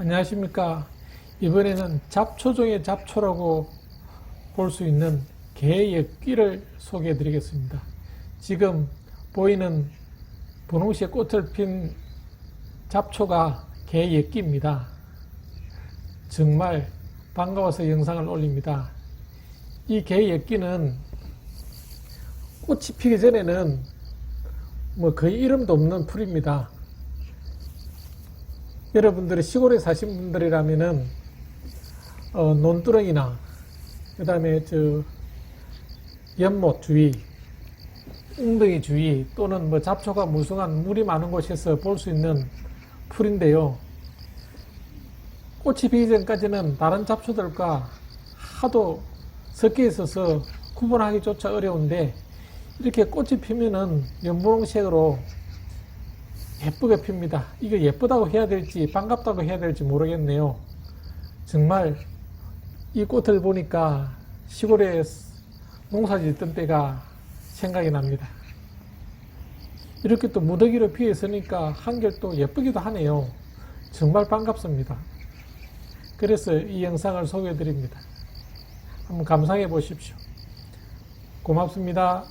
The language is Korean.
안녕하십니까. 이번에는 잡초 중의 잡초라고 볼 수 있는 개예끼를 소개해 드리겠습니다. 지금 보이는 분홍시에 꽃을 핀 잡초가 개예끼입니다. 정말 반가워서 영상을 올립니다. 이 개예끼는 꽃이 피기 전에는 뭐 거의 이름도 없는 풀입니다. 여러분들이 시골에 사신 분들이라면은 어, 논두렁이나 그 다음에 저 연못 주위, 웅덩이 주위 또는 뭐 잡초가 무성한 물이 많은 곳에서 볼 수 있는 풀인데요. 꽃이 피기 전까지는 다른 잡초들과 하도 섞여 있어서 구분하기조차 어려운데 이렇게 꽃이 피면은 연분홍색으로 예쁘게 핍니다. 이거 예쁘다고 해야 될지 반갑다고 해야 될지 모르겠네요. 정말 이 꽃을 보니까 시골에 농사 짓던 때가 생각이 납니다. 이렇게 또 무더기로 피어 있으니까 한결 또 예쁘기도 하네요. 정말 반갑습니다. 그래서 이 영상을 소개해 드립니다. 한번 감상해 보십시오. 고맙습니다.